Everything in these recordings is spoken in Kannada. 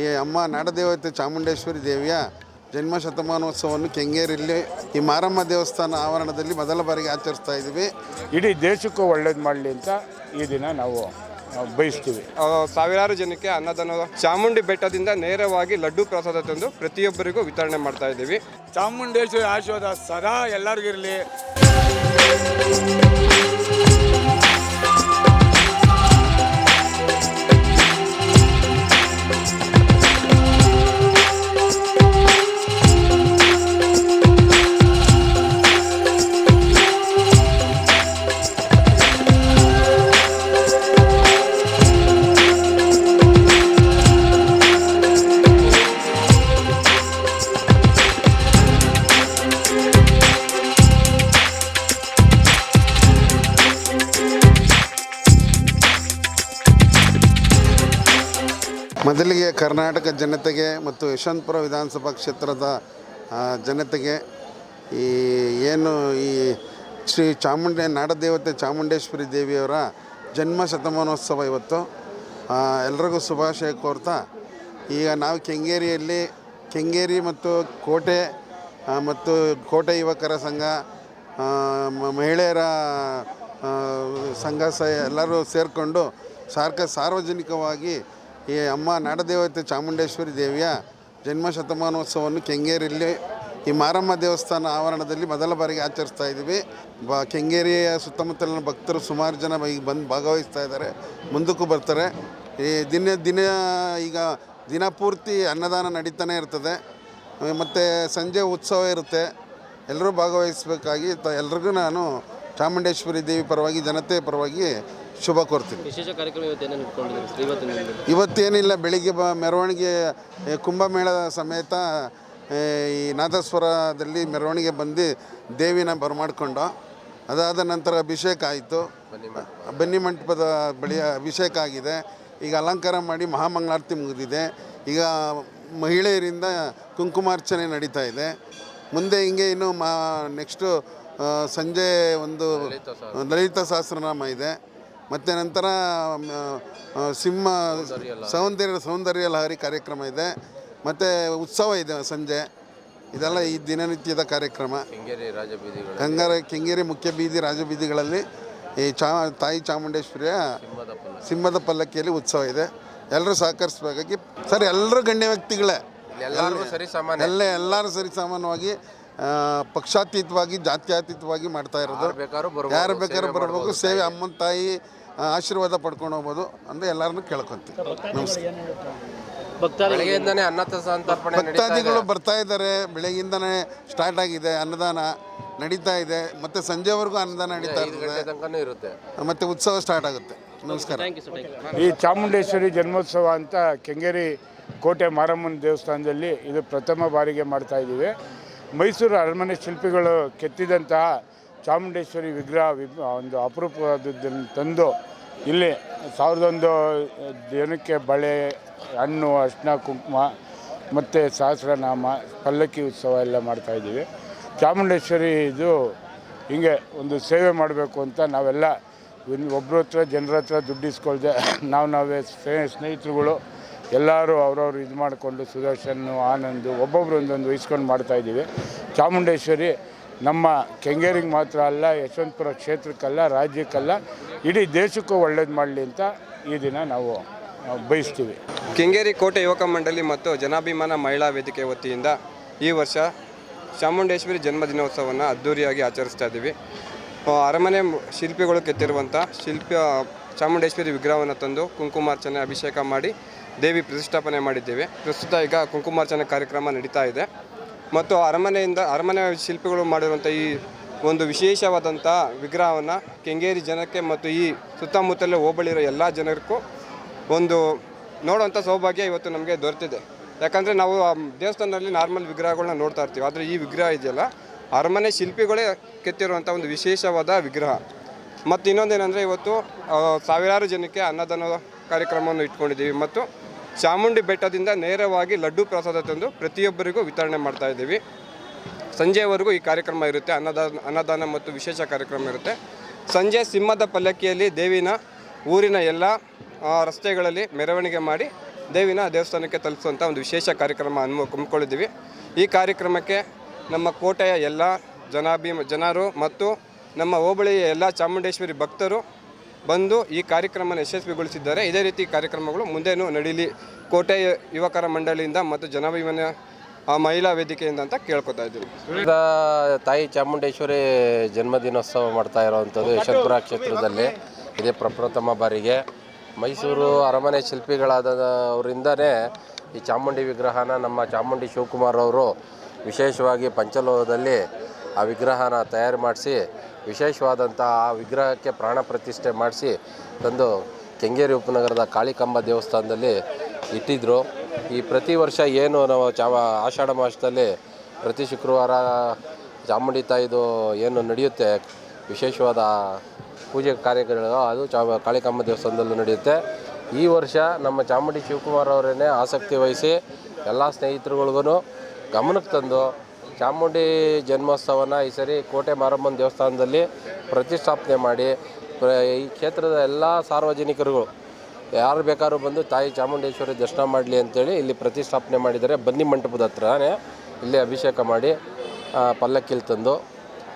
ಈ ಅಮ್ಮ ನಾಡದೇವತೆ ಚಾಮುಂಡೇಶ್ವರಿ ದೇವಿಯ ಜನ್ಮ ಶತಮಾನೋತ್ಸವವನ್ನು ಕೆಂಗೇರಿಯಲ್ಲಿ ಈ ಮಾರಮ್ಮ ದೇವಸ್ಥಾನ ಆವರಣದಲ್ಲಿ ಮೊದಲ ಬಾರಿಗೆ ಆಚರಿಸ್ತಾ ಇದ್ದೀವಿ. ಇಡೀ ದೇಶಕ್ಕೂ ಒಳ್ಳೇದು ಮಾಡಲಿ ಅಂತ ಈ ದಿನ ನಾವು ಬಯಸ್ತೀವಿ. ಸಾವಿರಾರು ಜನಕ್ಕೆ ಅನ್ನದಾನ ಚಾಮುಂಡಿ ಬೆಟ್ಟದಿಂದ ನೇರವಾಗಿ ಲಡ್ಡು ಪ್ರಸಾದ ತಂದು ಪ್ರತಿಯೊಬ್ಬರಿಗೂ ವಿತರಣೆ ಮಾಡ್ತಾ ಇದ್ದೀವಿ. ಚಾಮುಂಡೇಶ್ವರಿ ಆಶೀರ್ವಾದ ಸದಾ ಎಲ್ಲರಿಗಿರಲಿ ಮೊದಲಿಗೆ ಕರ್ನಾಟಕ ಜನತೆಗೆ ಮತ್ತು ಯಶವಂತಪುರ ವಿಧಾನಸಭಾ ಕ್ಷೇತ್ರದ ಜನತೆಗೆ ಈ ಏನು ಈ ಶ್ರೀ ಚಾಮುಂಡಿ, ನಾಡದೇವತೆ ಚಾಮುಂಡೇಶ್ವರಿ ದೇವಿಯವರ ಜನ್ಮ ಶತಮಾನೋತ್ಸವ ಇವತ್ತು. ಎಲ್ರಿಗೂ ಶುಭಾಶಯ ಕೋರ್ತಾ, ಈಗ ನಾವು ಕೆಂಗೇರಿಯಲ್ಲಿ, ಕೆಂಗೇರಿ ಮತ್ತು ಕೋಟೆ ಮತ್ತು ಕೋಟೆ ಯುವಕರ ಸಂಘ ಮಹಿಳೆಯರ ಸಂಘ ಸ ಎಲ್ಲರೂ ಸೇರಿಕೊಂಡು ಸಾರ್ಕ ಸಾರ್ವಜನಿಕವಾಗಿ ಈ ಅಮ್ಮ, ನಾಡದೇವತೆ ಚಾಮುಂಡೇಶ್ವರಿ ದೇವಿಯ ಜನ್ಮ ಶತಮಾನೋತ್ಸವವನ್ನು ಕೆಂಗೇರಿಯಲ್ಲಿ ಈ ಮಾರಮ್ಮ ದೇವಸ್ಥಾನ ಆವರಣದಲ್ಲಿ ಮೊದಲ ಬಾರಿಗೆ ಆಚರಿಸ್ತಾ ಇದ್ದೀವಿ. ಬ, ಕೆಂಗೇರಿಯ ಸುತ್ತಮುತ್ತಲಿನ ಭಕ್ತರು ಸುಮಾರು ಜನ ಈಗ ಬಂದು ಭಾಗವಹಿಸ್ತಾ ಇದ್ದಾರೆ. ಮುಂದಕ್ಕೂ ಬರ್ತಾರೆ. ಈ ದಿನ ದಿನ, ಈಗ ದಿನ ಪೂರ್ತಿ ಅನ್ನದಾನ ನಡೀತಾನೆ ಇರ್ತದೆ. ಮತ್ತು ಸಂಜೆ ಉತ್ಸವ ಇರುತ್ತೆ. ಎಲ್ಲರೂ ಭಾಗವಹಿಸಬೇಕಾಗಿ ತ, ಎಲ್ರಿಗೂ ನಾನು ಚಾಮುಂಡೇಶ್ವರಿ ದೇವಿ ಪರವಾಗಿ ಜನತೆ ಪರವಾಗಿ ಶುಭ ಕೋರ್ತೀನಿ. ವಿಶೇಷ ಕಾರ್ಯಕ್ರಮ ಇವತ್ತೇನೇನು ಇಟ್ಕೊಂಡಿದ್ದೀರಿ? ಸರ್ ಇವತ್ತಿನ ದಿನದಲ್ಲಿ ಇವತ್ತೇನಿಲ್ಲ ಬೆಳಿಗ್ಗೆ ಬ ಮೆರವಣಿಗೆ ಏ, ಕುಂಭಮೇಳದ ಸಮೇತ ಏ, ಈ ನಾದಸ್ವರದಲ್ಲಿ ಮೆರವಣಿಗೆ ಬಂದು ದೇವಿನ ಬರಮಾಡ್ಕೊಂಡು ಅದಾದ ನಂತರ ಅಭಿಷೇಕ ಆಯಿತು. ಬನ್ನಿ ಮಂಟಪದ ಬಳಿ ಅಭಿಷೇಕ ಆಗಿದೆ. ಈಗ ಅಲಂಕಾರ ಮಾಡಿ ಮಹಾಮಂಗಳಾರತಿ ಮುಗಿದಿದೆ. ಈಗ ಮಹಿಳೆಯರಿಂದ ಕುಂಕುಮಾರ್ಚನೆ ನಡೀತಾ ಇದೆ. ಮುಂದೆ ಹಿಂಗೆ ಇನ್ನು ಮಾ ನೆಕ್ಸ್ಟು ಸಂಜೆ ಒಂದು ಲಲಿತ ಸಹಸ್ರನಾಮ ಇದೆ. ಮತ್ತು ನಂತರ ಸಿಂಹ ಸೌಂದರ್ಯ ಸೌಂದರ್ಯ ಲಹರಿ ಕಾರ್ಯಕ್ರಮ ಇದೆ. ಮತ್ತು ಉತ್ಸವ ಇದೆ ಸಂಜೆ. ಇದೆಲ್ಲ ಈ ದಿನನಿತ್ಯದ ಕಾರ್ಯಕ್ರಮ. ಕಂಗಾರ ಕೆಂಗೇರಿ ಮುಖ್ಯ ಬೀದಿ ರಾಜಬೀದಿಗಳಲ್ಲಿ ಈ ಚಾ ತಾಯಿ ಚಾಮುಂಡೇಶ್ವರಿಯ ಸಿಂಹದ ಪಲ್ಲಕ್ಕಿಯಲ್ಲಿ ಉತ್ಸವ ಇದೆ. ಎಲ್ಲರೂ ಸಹಕರಿಸಬೇಕಾಗಿ ಸರ್ ಎಲ್ಲರೂ ಗಣ್ಯ ವ್ಯಕ್ತಿಗಳೇ. ಎಲ್ಲರೂ ಸರಿ ಸಾಮಾನ್ಯ. ಎಲ್ಲ ಎಲ್ಲರೂ ಸರಿ ಸಾಮಾನ್ಯವಾಗಿ ಪಕ್ಷಾತೀತವಾಗಿ ಜಾತ್ಯಾತೀತವಾಗಿ ಮಾಡ್ತಾ ಇರೋದು. ಯಾರು ಬೇಕಾದ್ರೂ ಬರಬೇಕು ಸೇವೆ ಅಮ್ಮನ ತಾಯಿ ಆಶೀರ್ವಾದ ಪಡ್ಕೊಂಡು ಹೋಗ್ಬೋದು ಅಂದರೆ ಎಲ್ಲರನ್ನೂ ಕೇಳ್ಕೊಂತೀವಿ. ನಮಸ್ಕಾರ ಭಕ್ತಾದಿಗಳು ಬೆಳಗ್ಗೆಯಿಂದನೇ ಅನ್ನ ಸಂತರ್ಪಣೆ ಭಕ್ತಾದಿಗಳು ಬರ್ತಾ ಇದ್ದಾರೆ ಬೆಳಗ್ಗಿಂದನೇ ಸ್ಟಾರ್ಟ್ ಆಗಿದೆ ಅನ್ನದಾನ ನಡೀತಾ ಇದೆ ಮತ್ತೆ ಸಂಜೆವರೆಗೂ ಅನ್ನದಾನ ನಡೀತಾ ಇರುತ್ತೆ. ಮತ್ತೆ ಉತ್ಸವ ಸ್ಟಾರ್ಟ್ ಆಗುತ್ತೆ. ನಮಸ್ಕಾರ. ಈ ಚಾಮುಂಡೇಶ್ವರಿ ಜನ್ಮೋತ್ಸವ ಅಂತ ಕೆಂಗೇರಿ ಕೋಟೆ ಮಾರಮ್ಮನ ದೇವಸ್ಥಾನದಲ್ಲಿ ಇದು ಪ್ರಥಮ ಬಾರಿಗೆ ಮಾಡ್ತಾ ಇದ್ದೀವಿ. ಮೈಸೂರು ಅರಮನೆ ಶಿಲ್ಪಿಗಳು ಕೆತ್ತಿದಂತಹ ಚಾಮುಂಡೇಶ್ವರಿ ವಿಗ್ರಹ ಒಂದು ಅಪರೂಪವಾದದ್ದನ್ನು ತಂದು ಇಲ್ಲಿ ಸಾವಿರದ ಒಂದು ಜನಕ್ಕೆ ಬಳೆ, ಹಣ್ಣು, ಅರ್ಶಿನ, ಕುಂಕುಮ ಮತ್ತು ಸಹಸ್ರನಾಮ, ಪಲ್ಲಕ್ಕಿ ಉತ್ಸವ ಎಲ್ಲ ಮಾಡ್ತಾಯಿದ್ದೀವಿ ಚಾಮುಂಡೇಶ್ವರಿ ಇದು ಹಿಂಗೆ ಒಂದು ಸೇವೆ ಮಾಡಬೇಕು ಅಂತ ನಾವೆಲ್ಲ ಒಬ್ಬರ ಹತ್ರ, ಜನರ ಹತ್ರ ದುಡ್ಡಿಸ್ಕೊಳ್ದೆ ನಾವು ನಾವೇ ಸ್ನೇ- ಸ್ನೇಹಿತರುಗಳು ಎಲ್ಲರೂ ಅವ್ರವ್ರು ಇದು ಮಾಡಿಕೊಂಡು ಸುದರ್ಶನ್, ಆನಂದ್ ಒಬ್ಬೊಬ್ರು ಒಂದೊಂದು ಇಸ್ಕೊಂಡು ಮಾಡ್ತಾಯಿದ್ದೀವಿ ಚಾಮುಂಡೇಶ್ವರಿ ನಮ್ಮ ಕೆಂಗೇರಿಗೆ ಮಾತ್ರ ಅಲ್ಲ, ಯಶವಂತಪುರ ಕ್ಷೇತ್ರಕ್ಕಲ್ಲ, ರಾಜ್ಯಕ್ಕಲ್ಲ, ಇಡೀ ದೇಶಕ್ಕೂ ಒಳ್ಳೇದು ಮಾಡಲಿ ಅಂತ ಈ ದಿನ ನಾವು ಬಯಸ್ತೀವಿ. ಕೆಂಗೇರಿ ಕೋಟೆ ಯುವಕ ಮಂಡಳಿ ಮತ್ತು ಜನಾಭಿಮಾನ ಮಹಿಳಾ ವೇದಿಕೆ ವತಿಯಿಂದ ಈ ವರ್ಷ ಚಾಮುಂಡೇಶ್ವರಿ ಜನ್ಮದಿನೋತ್ಸವವನ್ನು ಅದ್ಧೂರಿಯಾಗಿ ಆಚರಿಸ್ತಾ ಇದ್ದೀವಿ. ಅರಮನೆ ಶಿಲ್ಪಿಗಳು ಕೆತ್ತಿರುವಂಥ ಶಿಲ್ಪ ಚಾಮುಂಡೇಶ್ವರಿ ವಿಗ್ರಹವನ್ನು ತಂದು ಕುಂಕುಮಾರ್ಚನೆ, ಅಭಿಷೇಕ ಮಾಡಿ ದೇವಿ ಪ್ರತಿಷ್ಠಾಪನೆ ಮಾಡಿದ್ದೇವೆ. ಪ್ರಸ್ತುತ ಈಗ ಕುಂಕುಮಾರ್ಚನೆ ಕಾರ್ಯಕ್ರಮ ನಡೀತಾ ಇದೆ. ಮತ್ತು ಅರಮನೆಯಿಂದ ಅರಮನೆ ಶಿಲ್ಪಿಗಳು ಮಾಡಿರುವಂಥ ಈ ಒಂದು ವಿಶೇಷವಾದಂಥ ವಿಗ್ರಹವನ್ನು ಕೆಂಗೇರಿ ಜನಕ್ಕೆ ಮತ್ತು ಈ ಸುತ್ತಮುತ್ತಲೇ ಹೋಬಳಿರೋ ಎಲ್ಲ ಜನರಿಗೂ ಒಂದು ನೋಡುವಂಥ ಸೌಭಾಗ್ಯ ಇವತ್ತು ನಮಗೆ ದೊರೆತಿದೆ. ಯಾಕಂದರೆ ನಾವು ದೇವಸ್ಥಾನದಲ್ಲಿ ನಾರ್ಮಲ್ ವಿಗ್ರಹಗಳನ್ನ ನೋಡ್ತಾ ಇರ್ತೀವಿ. ಆದರೆ ಈ ವಿಗ್ರಹ ಇದೆಯಲ್ಲ? ಅರಮನೆ ಶಿಲ್ಪಿಗಳೇ ಕೆತ್ತಿರುವಂಥ ಒಂದು ವಿಶೇಷವಾದ ವಿಗ್ರಹ. ಮತ್ತು ಇನ್ನೊಂದೇನೆಂದರೆ ಇವತ್ತು ಸಾವಿರಾರು ಜನಕ್ಕೆ ಅನ್ನದಾನ ಕಾರ್ಯಕ್ರಮವನ್ನು ಇಟ್ಕೊಂಡಿದ್ದೀವಿ ಮತ್ತು ಚಾಮುಂಡಿ ಬೆಟ್ಟದಿಂದ ನೇರವಾಗಿ ಲಡ್ಡು ಪ್ರಸಾದ ತಂದು ಪ್ರತಿಯೊಬ್ಬರಿಗೂ ವಿತರಣೆ ಮಾಡ್ತಾ ಇದ್ದೀವಿ. ಸಂಜೆವರೆಗೂ ಈ ಕಾರ್ಯಕ್ರಮ ಇರುತ್ತೆ. ಅನ್ನದಾನ ಅನ್ನದಾನ ಮತ್ತು ವಿಶೇಷ ಕಾರ್ಯಕ್ರಮ ಇರುತ್ತೆ. ಸಂಜೆ ಸಿಂಹದ ಪಲ್ಲಕ್ಕಿಯಲ್ಲಿ ದೇವಿನ ಊರಿನ ಎಲ್ಲ ರಸ್ತೆಗಳಲ್ಲಿ ಮೆರವಣಿಗೆ ಮಾಡಿ ದೇವಿನ ದೇವಸ್ಥಾನಕ್ಕೆ ತಲುಪಿಸುವಂಥ ಒಂದು ವಿಶೇಷ ಕಾರ್ಯಕ್ರಮ ಅನ್ಮ, ಹಮ್ಮಿಕೊಂಡಿದ್ದೀವಿ. ಈ ಕಾರ್ಯಕ್ರಮಕ್ಕೆ ನಮ್ಮ ಕೋಟೆಯ ಎಲ್ಲ ಜನಾಭಿಮ ಜನರು ಮತ್ತು ನಮ್ಮ ಹೋಬಳಿಯ ಎಲ್ಲ ಚಾಮುಂಡೇಶ್ವರಿ ಭಕ್ತರು ಬಂದು ಈ ಕಾರ್ಯಕ್ರಮನ ಯಶಸ್ವಿಗೊಳಿಸಿದ್ದಾರೆ. ಇದೇ ರೀತಿ ಕಾರ್ಯಕ್ರಮಗಳು ಮುಂದೇನು ನಡೀಲಿ. ಕೋಟೆ ಯುವಕರ ಮಂಡಳಿಯಿಂದ ಮತ್ತು ಜನವಿಮನ ಮಹಿಳಾ ವೇದಿಕೆಯಿಂದ ಅಂತ ಕೇಳ್ಕೊತಾ ಇದ್ದೀವಿ ತಾಯಿ ಚಾಮುಂಡೇಶ್ವರಿ ಜನ್ಮದಿನೋತ್ಸವ ಮಾಡ್ತಾ ಇರೋವಂಥದ್ದು ಯಶವಂತಪುರ ಕ್ಷೇತ್ರದಲ್ಲಿ. ಇದೇ ಪ್ರಪ್ರಥಮ ಬಾರಿಗೆ. ಮೈಸೂರು ಅರಮನೆ ಶಿಲ್ಪಿಗಳಾದ ಅವರಿಂದನೇ ಈ ಚಾಮುಂಡಿ ವಿಗ್ರಹನ ನಮ್ಮ ಚಾಮುಂಡಿ ಶಿವಕುಮಾರ್ ಅವರು ವಿಶೇಷವಾಗಿ ಪಂಚಲೋಹದಲ್ಲಿ ಆ ವಿಗ್ರಹನ ತಯಾರು ಮಾಡಿಸಿ ವಿಶೇಷವಾದಂಥ ಆ ವಿಗ್ರಹಕ್ಕೆ ಪ್ರಾಣ ಪ್ರತಿಷ್ಠೆ ಮಾಡಿಸಿ ತಂದು ಕೆಂಗೇರಿ ಉಪನಗರದ ಕಾಳಿಕಾಂಬ ದೇವಸ್ಥಾನದಲ್ಲಿ ಇಟ್ಟಿದ್ದರು ಈ ಪ್ರತಿ ವರ್ಷ ಏನು ನಾವು ಚಾವ ಆಷಾಢ ಮಾಸದಲ್ಲಿ ಪ್ರತಿ ಶುಕ್ರವಾರ ಚಾಮುಂಡಿ ತಾಯಿದು ಏನು ನಡೆಯುತ್ತೆ, ವಿಶೇಷವಾದ ಪೂಜೆ ಕಾರ್ಯಗಳು, ಅದು ಚಾ ಕಾಳಿಕಾಂಬ ದೇವಸ್ಥಾನದಲ್ಲೂ ನಡೆಯುತ್ತೆ. ಈ ವರ್ಷ ನಮ್ಮ ಚಾಮುಂಡಿ ಶಿವಕುಮಾರ್ ಅವರನ್ನೇ ಆಸಕ್ತಿ ವಹಿಸಿ ಎಲ್ಲ ಸ್ನೇಹಿತರುಗಳಿಗೂ ಗಮನಕ್ಕೆ ತಂದು ಚಾಮುಂಡಿ ಜನ್ಮೋತ್ಸವನ ಈ ಸರಿ ಕೋಟೆ ಮಾರಮ್ಮನ ದೇವಸ್ಥಾನದಲ್ಲಿ ಪ್ರತಿಷ್ಠಾಪನೆ ಮಾಡಿ ಈ ಕ್ಷೇತ್ರದ ಎಲ್ಲ ಸಾರ್ವಜನಿಕರುಗಳು, ಯಾರು ಬೇಕಾದ್ರೂ ಬಂದು ತಾಯಿ ಚಾಮುಂಡೇಶ್ವರಿ ದರ್ಶನ ಮಾಡಲಿ ಅಂತೇಳಿ ಇಲ್ಲಿ ಪ್ರತಿಷ್ಠಾಪನೆ ಮಾಡಿದ್ದಾರೆ. ಬನ್ನಿ ಮಂಟಪದ ಹತ್ರನೇ ಇಲ್ಲಿ ಅಭಿಷೇಕ ಮಾಡಿ ಪಲ್ಲಕ್ಕಿಲಿ ತಂದು.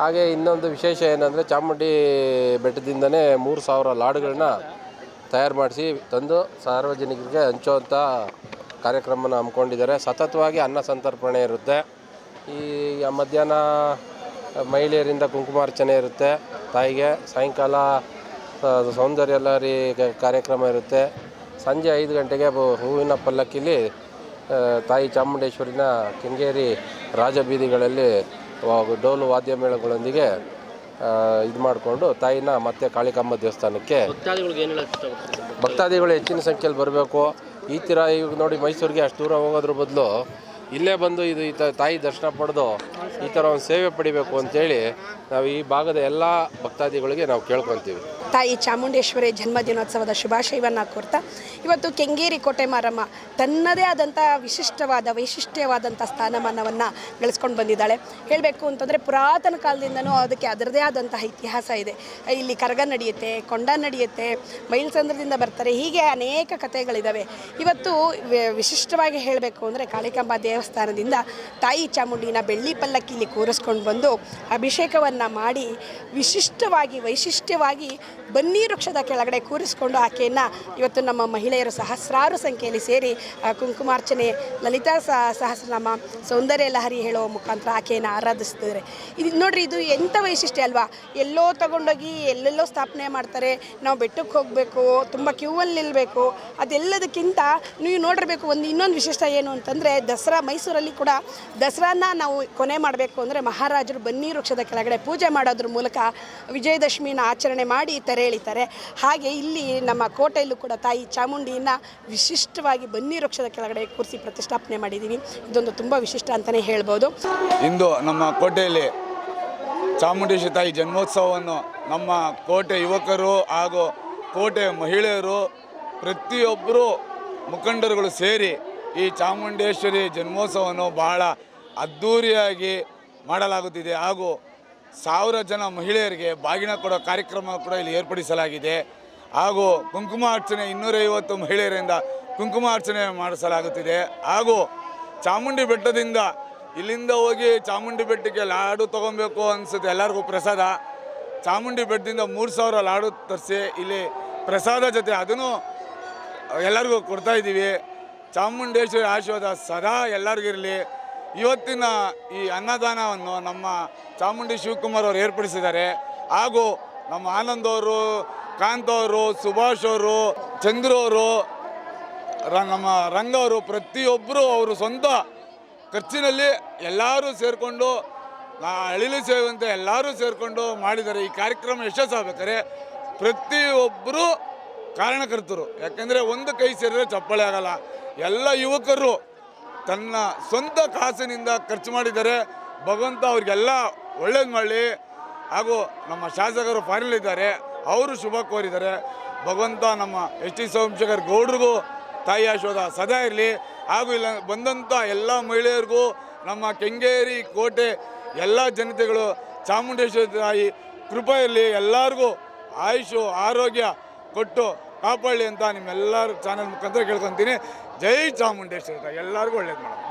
ಹಾಗೆ ಇನ್ನೊಂದು ವಿಶೇಷ ಏನಂದರೆ ಚಾಮುಂಡಿ ಬೆಟ್ಟದಿಂದನೇ ಮೂರು ಸಾವಿರ ಲಾಡುಗಳನ್ನ ತಯಾರು ಮಾಡಿಸಿ ತಂದು ಸಾರ್ವಜನಿಕರಿಗೆ ಹಂಚುವಂಥ ಕಾರ್ಯಕ್ರಮನ ಹಮ್ಮಿಕೊಂಡಿದ್ದಾರೆ. ಸತತವಾಗಿ ಅನ್ನ ಸಂತರ್ಪಣೆ ಇರುತ್ತೆ. ಈ ಮಧ್ಯಾಹ್ನ ಮಹಿಳೆಯರಿಂದ ಕುಂಕುಮಾರ್ಚನೆ ಇರುತ್ತೆ. ತಾಯಿಗೆ ಸಾಯಂಕಾಲ ಸೌಂದರ್ಯ ಲಹರಿ ಕಾರ್ಯಕ್ರಮ ಇರುತ್ತೆ. ಸಂಜೆ ಐದು ಗಂಟೆಗೆ ಹೂವಿನ ಪಲ್ಲಕ್ಕಿಲಿ ತಾಯಿ ಚಾಮುಂಡೇಶ್ವರಿನ ಕೆಂಗೇರಿ ರಾಜಬೀದಿಗಳಲ್ಲಿ ಡೋಲು ವಾದ್ಯ ಮೇಳಗಳೊಂದಿಗೆ ಇದು ಮಾಡಿಕೊಂಡು ತಾಯಿನ ಮತ್ತೆ ಕಾಳಿಕಾಂಬ ದೇವಸ್ಥಾನಕ್ಕೆ ಭಕ್ತಾದಿಗಳು ಹೆಚ್ಚಿನ ಸಂಖ್ಯೆಯಲ್ಲಿ ಬರಬೇಕು. ಈ ಥರ ಈಗ ನೋಡಿ ಮೈಸೂರಿಗೆ ಅಷ್ಟು ದೂರ ಹೋಗೋದ್ರ ಬದಲು ಇಲ್ಲೇ ಬಂದು ಇದು ಈ ತಾಯಿ ದರ್ಶನ ಪಡೆದು ಈ ಥರ ಒಂದು ಸೇವೆ ಪಡಿಬೇಕು ಅಂತೇಳಿ ನಾವು ಈ ಭಾಗದ ಎಲ್ಲ ಭಕ್ತಾದಿಗಳಿಗೆ ನಾವು ಕೇಳ್ಕೊತೀವಿ. ತಾಯಿ ಚಾಮುಂಡೇಶ್ವರಿ ಜನ್ಮದಿನೋತ್ಸವದ ಶುಭಾಶಯವನ್ನು ಕೋರ್ತಾ, ಇವತ್ತು ಕೆಂಗೇರಿ ಕೋಟೆ ಮಾರಮ್ಮ ತನ್ನದೇ ಆದಂಥ ವಿಶಿಷ್ಟವಾದ ವೈಶಿಷ್ಟ್ಯವಾದಂಥ ಸ್ಥಾನಮಾನವನ್ನು ಗಳಿಸ್ಕೊಂಡು ಬಂದಿದ್ದಾಳೆ. ಹೇಳಬೇಕು ಅಂತಂದರೆ ಪುರಾತನ ಕಾಲದಿಂದನೂ ಅದಕ್ಕೆ ಅದರದೇ ಆದಂತಹ ಇತಿಹಾಸ ಇದೆ. ಇಲ್ಲಿ ಕರಗ ನಡೆಯುತ್ತೆ, ಕೊಂಡ ನಡೆಯುತ್ತೆ ಮೈಲ್ಸಂದ್ರದಿಂದ ಬರ್ತಾರೆ, ಹೀಗೆ ಅನೇಕ ಕಥೆಗಳಿದ್ದಾವೆ ಇವತ್ತು ವಿಶಿಷ್ಟವಾಗಿ ಹೇಳಬೇಕು ಅಂದರೆ ಕಾಳಿಕಾಂಬ ದೇವಸ್ಥಾನದಿಂದ ತಾಯಿ ಚಾಮುಂಡಿನ ಬೆಳ್ಳಿ ಇಲ್ಲಿ ಕೂರಿಸ್ಕೊಂಡು ಬಂದು ಅಭಿಷೇಕವನ್ನು ಮಾಡಿ ವಿಶಿಷ್ಟವಾಗಿ, ವೈಶಿಷ್ಟ್ಯವಾಗಿ ಬನ್ನಿ ವೃಕ್ಷದ ಕೆಳಗಡೆ ಕೂರಿಸಿಕೊಂಡು ಆಕೆಯನ್ನು ಇವತ್ತು ನಮ್ಮ ಮಹಿಳೆಯರು ಸಹಸ್ರಾರು ಸಂಖ್ಯೆಯಲ್ಲಿ ಸೇರಿ ಕುಂಕುಮಾರ್ಚನೆ, ಲಲಿತಾ ಸಹ, ಸಹಸ್ರನಾಮ, ಸೌಂದರ್ಯ ಲಹರಿ ಹೇಳುವ ಮುಖಾಂತರ ಆಕೆಯನ್ನು ಆರಾಧಿಸ್ತಿದ್ದಾರೆ. ಇದು ನೋಡ್ರಿ, ಇದು ಎಂಥ ವೈಶಿಷ್ಟ್ಯ ಅಲ್ವಾ? ಎಲ್ಲೋ ತಗೊಂಡೋಗಿ ಎಲ್ಲೆಲ್ಲೋ ಸ್ಥಾಪನೆ ಮಾಡ್ತಾರೆ, ನಾವು ಬೆಟ್ಟಕ್ಕೆ ಹೋಗಬೇಕು, ತುಂಬ ಕ್ಯೂವಲ್ಲಿ ನಿಲ್ಲಬೇಕು ಅದೆಲ್ಲದಕ್ಕಿಂತ ನೀವು ನೋಡಿರಬೇಕು ಒಂದು ಇನ್ನೊಂದು ವಿಶಿಷ್ಟ ಏನು ಅಂತಂದರೆ, ದಸರಾ ಮೈಸೂರಲ್ಲಿ ಕೂಡ ದಸರಾನ ನಾವು ಕೊನೆ ಮಾಡಬೇಕು ಅಂದರೆ ಮಹಾರಾಜರು ಬನ್ನಿ ವೃಕ್ಷದ ಕೆಳಗಡೆ ಪೂಜೆ ಮಾಡೋದ್ರ ಮೂಲಕ ವಿಜಯದಶಮಿನ ಆಚರಣೆ ಮಾಡಿ ತೆರೆ ಎಳಿತಾರೆ ಹಾಗೆ ಇಲ್ಲಿ ನಮ್ಮ ಕೋಟೆಯಲ್ಲೂ ಕೂಡ ತಾಯಿ ಚಾಮುಂಡಿಯನ್ನು ವಿಶಿಷ್ಟವಾಗಿ ಬನ್ನಿ ವೃಕ್ಷದ ಕೆಳಗಡೆ ಕೂರಿಸಿ ಪ್ರತಿಷ್ಠಾಪನೆ ಮಾಡಿದ್ದೀವಿ ಇದೊಂದು ತುಂಬ ವಿಶಿಷ್ಟ ಅಂತಲೇ ಹೇಳ್ಬೋದು. ಇಂದು ನಮ್ಮ ಕೋಟೆಯಲ್ಲಿ ಚಾಮುಂಡೇಶ್ವರಿ ತಾಯಿ ಜನ್ಮೋತ್ಸವವನ್ನು ನಮ್ಮ ಕೋಟೆ ಯುವಕರು ಹಾಗೂ ಕೋಟೆ ಮಹಿಳೆಯರು ಪ್ರತಿಯೊಬ್ಬರು ಮುಖಂಡರುಗಳು ಸೇರಿ ಈ ಚಾಮುಂಡೇಶ್ವರಿ ಜನ್ಮೋತ್ಸವವನ್ನು ಬಹಳ ಅದ್ಧೂರಿಯಾಗಿ ಮಾಡಲಾಗುತ್ತಿದೆ. ಹಾಗೂ ಸಾವಿರ ಜನ ಮಹಿಳೆಯರಿಗೆ ಬಾಗಿನ ಕೊಡೋ ಕಾರ್ಯಕ್ರಮ ಕೂಡ ಇಲ್ಲಿ ಏರ್ಪಡಿಸಲಾಗಿದೆ. ಹಾಗೂ ಕುಂಕುಮಾರ್ಚನೆ ಇನ್ನೂರೈವತ್ತು ಮಹಿಳೆಯರಿಂದ ಕುಂಕುಮಾರ್ಚನೆ ಮಾಡಿಸಲಾಗುತ್ತಿದೆ. ಹಾಗೂ ಚಾಮುಂಡಿ ಬೆಟ್ಟದಿಂದ ಇಲ್ಲಿಂದ ಹೋಗಿ ಚಾಮುಂಡಿ ಬೆಟ್ಟಕ್ಕೆ ಲಾಡು ತೊಗೊಬೇಕು ಅನಿಸುತ್ತೆ ಎಲ್ಲರಿಗೂ ಪ್ರಸಾದ. ಚಾಮುಂಡಿ ಬೆಟ್ಟದಿಂದ ಮೂರು ಸಾವಿರ ಲಾಡು ತರಿಸಿ ಇಲ್ಲಿ ಪ್ರಸಾದ ಜೊತೆ ಅದನ್ನು ಎಲ್ಲರಿಗೂ ಕೊಡ್ತಾಯಿದ್ದೀವಿ ಚಾಮುಂಡೇಶ್ವರಿ ಆಶೀರ್ವಾದ ಸದಾ ಎಲ್ಲರಿಗಿರಲಿ ಇವತ್ತಿನ ಈ ಅನ್ನದಾನವನ್ನು ನಮ್ಮ ಚಾಮುಂಡಿ ಶಿವಕುಮಾರ್ ಅವರು ಏರ್ಪಡಿಸಿದ್ದಾರೆ. ಹಾಗೂ ನಮ್ಮ ಆನಂದ್ ಅವರು, ಕಾಂತ್ ಅವರು, ಸುಭಾಷ್ ಅವರು, ಚಂದ್ರ ಅವರು ನಮ್ಮ ರಂಗ ಅವರು ಪ್ರತಿಯೊಬ್ಬರು ಅವರು ಸ್ವಂತ ಖರ್ಚಿನಲ್ಲಿ ಎಲ್ಲರೂ ಸೇರಿಕೊಂಡು ಅಳಿಲು ಸೇವಂತ ಎಲ್ಲರೂ ಸೇರಿಕೊಂಡು ಮಾಡಿದ್ದಾರೆ. ಈ ಕಾರ್ಯಕ್ರಮ ಯಶಸ್ಸಾಗಬೇಕಾದ್ರೆ ಪ್ರತಿಯೊಬ್ಬರು ಕಾರಣಕರ್ತರು. ಯಾಕೆಂದರೆ ಒಂದು ಕೈ ಸೇರಿದ್ರೆ ಚಪ್ಪಾಳೆ ಆಗಲ್ಲ. ಎಲ್ಲ ಯುವಕರು ತನ್ನ ಸ್ವಂತ ಕಾಸಿನಿಂದ ಖರ್ಚು ಮಾಡಿದ್ದಾರೆ. ಭಗವಂತ ಅವ್ರಿಗೆಲ್ಲ ಒಳ್ಳೇದು ಮಾಡಲಿ. ಹಾಗೂ ನಮ್ಮ ಶಾಸಕರು ಫಾರಿನಲ್ಲಿದ್ದಾರೆ ಅವರು ಶುಭ ಕೋರಿದ್ದಾರೆ. ಭಗವಂತ ನಮ್ಮ ಎಸ್ ಟಿ ಸೋಮಶೇಖರ್ ಗೌಡ್ರಿಗೂ ತಾಯಿ ಆಶೋಧ ಸದಾ ಇರಲಿ. ಹಾಗೂ ಇಲ್ಲ ಬಂದಂಥ ಎಲ್ಲ ಮಹಿಳೆಯರಿಗೂ ನಮ್ಮ ಕೆಂಗೇರಿ ಕೋಟೆ ಎಲ್ಲ ಜನತೆಗಳು ಚಾಮುಂಡೇಶ್ವರಿ ತಾಯಿ ಕೃಪೆಯಲ್ಲಿ ಎಲ್ಲರಿಗೂ ಆಯುಷು, ಆರೋಗ್ಯ ಕೊಟ್ಟು ಕಾಪಾಡಲಿ ಅಂತ ನಿಮ್ಮೆಲ್ಲರ ಚಾನಲ್ ಮುಖಾಂತರ ಕೇಳ್ಕೊತೀನಿ. ಜೈ ಚಾಮುಂಡೇಶ್ವರಿ ಎಲ್ಲರಿಗೂ ಒಳ್ಳೇದು ಮಾಡೋಣ